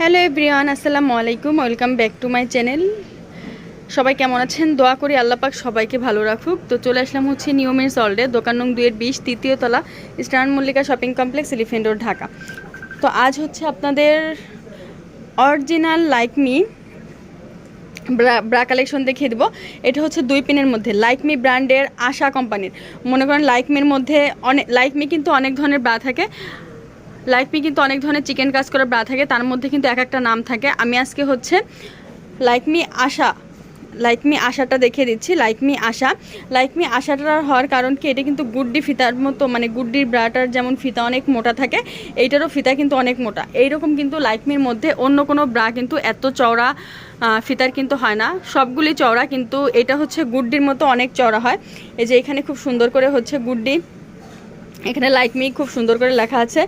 Hello everyone, আসসালামু আলাইকুম, welcome back to my channel. সবাই কেমন আছেন? দোয়া করি আল্লাহ পাক সবাইকে ভালো রাখুক। তো চলে আসলাম হচ্ছে নিয়মের সল্ডে দোকান নং দুয়ের বিশ, তৃতীয় তলা star Mallika shopping complex elephant road, Dhaka. তো আজ হচ্ছে আপনাদের original like me bra bra collection দেখিয়ে দেবো। এটা হচ্ছে দুই পিনের মধ্যে লাইকমি ব্র্যান্ডের আশা কোম্পানির। মনে করেন লাইকমির মধ্যে অনেক লাইকমি কিন্তু অনেক ধরনের ব্রা থাকে। লাইকমি কিন্তু অনেক ধরনের চিকেন কাজ করা ব্রা থাকে, তার মধ্যে কিন্তু এক একটা নাম থাকে। আমি আজকে হচ্ছে লাইকমি আশা লাইকমি আশাটা দেখিয়ে দিচ্ছি লাইকমি আশা লাইকমি আশাটা হওয়ার কারণ কি, এটা কিন্তু গুড্ডি ফিতার মতো মানে গুড্ডির ব্রাটার যেমন ফিতা অনেক মোটা থাকে, এইটারও ফিতা কিন্তু অনেক মোটা। এইরকম কিন্তু লাইকমির মধ্যে অন্য কোনো ব্রা কিন্তু এত চওড়া ফিতার কিন্তু হয় না। সবগুলি চওড়া, কিন্তু এটা হচ্ছে গুড্ডির মতো অনেক চওড়া হয়। এই যে এখানে খুব সুন্দর করে হচ্ছে গুড্ডি, এখানে লাইক মি খুব সুন্দর করে লেখা আছে।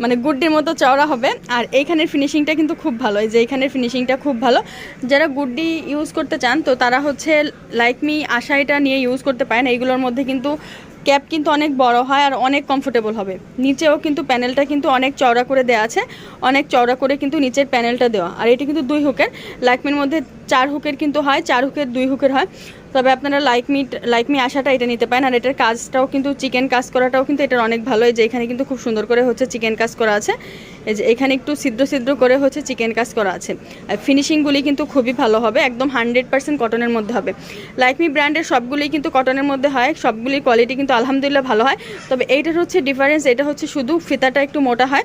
মানে গুড্ডির মতো চওড়া হবে। আর এইখানের ফিনিশিংটা কিন্তু খুব ভালো। এই যে এইখানের ফিনিশিংটা খুব ভালো। যারা গুড্ডি ইউজ করতে চান, তো তারা হচ্ছে লাইক মি আশা এটা নিয়ে ইউজ করতে পারেন। এইগুলোর মধ্যে কিন্তু ক্যাপ কিন্তু অনেক বড় হয় আর অনেক কমফোর্টেবল হবে। নিচেও কিন্তু প্যানেলটা কিন্তু অনেক চওড়া করে দেওয়া আছে। অনেক চওড়া করে কিন্তু নিচের প্যানেলটা দেওয়া। আর এটা কিন্তু দুই হুকের লাইকমির মধ্যে চার হুকের কিন্তু হয়, চার হুকের দুই হুকের হয়। তবে আপনারা লাইক মিট লাইক মি আশাটা এটা নিতে পারেন। আর এটার কাজটাও কিন্তু চিকেন কাজ করাটাও কিন্তু এটার অনেক ভালো যে এখানে কিন্তু খুব সুন্দর করে হচ্ছে চিকেন কাজ করা আছে। এই যে এখানে একটু ছিদ্র ছিদ্র করে হচ্ছে চিকেন কাজ করা আছে। আর ফিনিশিংগুলি কিন্তু খুবই ভালো হবে, একদম হান্ড্রেড পার্সেন্ট কটনের মধ্যে হবে। লাইকমি ব্র্যান্ডের সবগুলোই কিন্তু কটনের মধ্যে হয়, সবগুলির কোয়ালিটি কিন্তু আলহামদুলিল্লাহ ভালো হয়। তবে এইটার হচ্ছে ডিফারেন্স এটা হচ্ছে শুধু ফিতাটা একটু মোটা হয়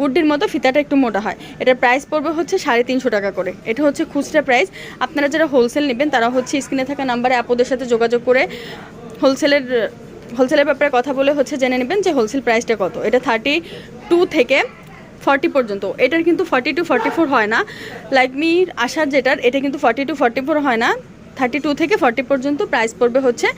গুড্ডির মতো ফিতাটা একটু মোটা হয়। এটার প্রাইস পড়বে হচ্ছে সাড়ে তিনশো টাকা করে। এটা হচ্ছে খুচরা প্রাইস আপনারা যারা হোলসেল নেবেন, তারা হচ্ছে স্ক্রিনে থাকা নাম্বারে আপুদের সাথে যোগাযোগ করে হোলসেলের হোলসেলের ব্যাপারে কথা বলে হচ্ছে জেনে নেবেন যে হোলসেল প্রাইসটা কত। এটা থার্টি টু থেকে ফর্টি পর্যন্ত। এটার কিন্তু ফর্টি টু ফর্টি ফোর হয় না। লাইক মির আসার যেটার, এটা কিন্তু ফর্টি টু ফর্টি ফোর হয় না। থার্টি টু থেকে ফর্টি পর্যন্ত প্রাইস পড়বে হচ্ছে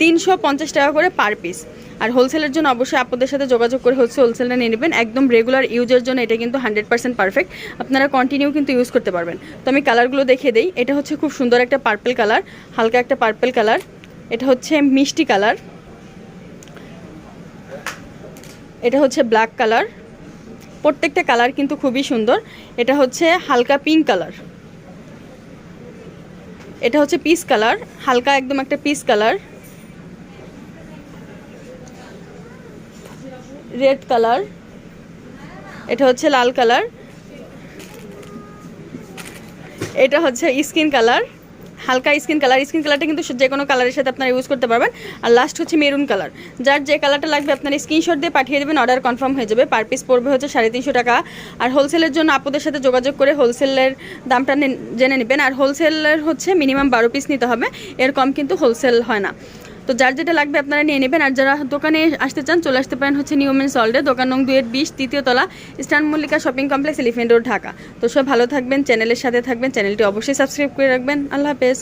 তিনশো পঞ্চাশ টাকা করে পার পিস। আর হোলসেলের জন্য অবশ্যই আপনাদের সাথে যোগাযোগ করে হচ্ছে হোলসেলটা নিয়ে নেবেন। একদম রেগুলার ইউজের জন্য এটা কিন্তু হান্ড্রেড পার্সেন্ট পারফেক্ট। আপনারা কন্টিনিউ কিন্তু ইউজ করতে পারবেন। তো আমি কালারগুলো দেখিয়ে দিই। এটা হচ্ছে খুব সুন্দর একটা পার্পেল কালার হালকা একটা পার্পেল কালার এটা হচ্ছে মিষ্টি কালার এটা হচ্ছে ব্ল্যাক কালার প্রত্যেকটা কালার কিন্তু খুবই সুন্দর। এটা হচ্ছে হালকা পিঙ্ক কালার এটা হচ্ছে পিস কালার হালকা একদম একটা পিস কালার রেড কালার এটা হচ্ছে লাল কালার এটা হচ্ছে স্কিন কালার হালকা স্কিন কালার, স্কিন কালারটা কিন্তু যে কোনো কালারের সাথে আপনারা ইউজ করতে পারবেন। আর লাস্ট হচ্ছে মেরুন কালার যার যে কালারটা লাগবে, আপনারা স্ক্রিনশট দিয়ে পাঠিয়ে দেবেন অর্ডার কনফার্ম হয়ে যাবে। পার পিস পড়বে হচ্ছে সাড়ে তিনশো টাকা। আর হোলসেলের জন্য আপনাদের সাথে যোগাযোগ করে হোলসেলের দামটা জেনে নেবেন। আর হোলসেলের হচ্ছে মিনিমাম বারো পিস নিতে হবে। এর কম কিন্তু হোলসেল হয় না। তো যার যেটা লাগবে আপনারা নিয়ে নেবেন। আর যারা দোকানে আসতে চান, চলে আসতে পারেন হচ্ছে নিউমেন সল্টে দোকান নং দুয়ের বিশ, তৃতীয় তলা, eastern Mallika shopping complex, elephant road, Dhaka. তো সব ভালো থাকবেন, চ্যানেলের সাথে থাকবেন, চ্যানেলটি অবশ্যই সাবস্ক্রাইব করে রাখবেন। আল্লাহ হাফেজ।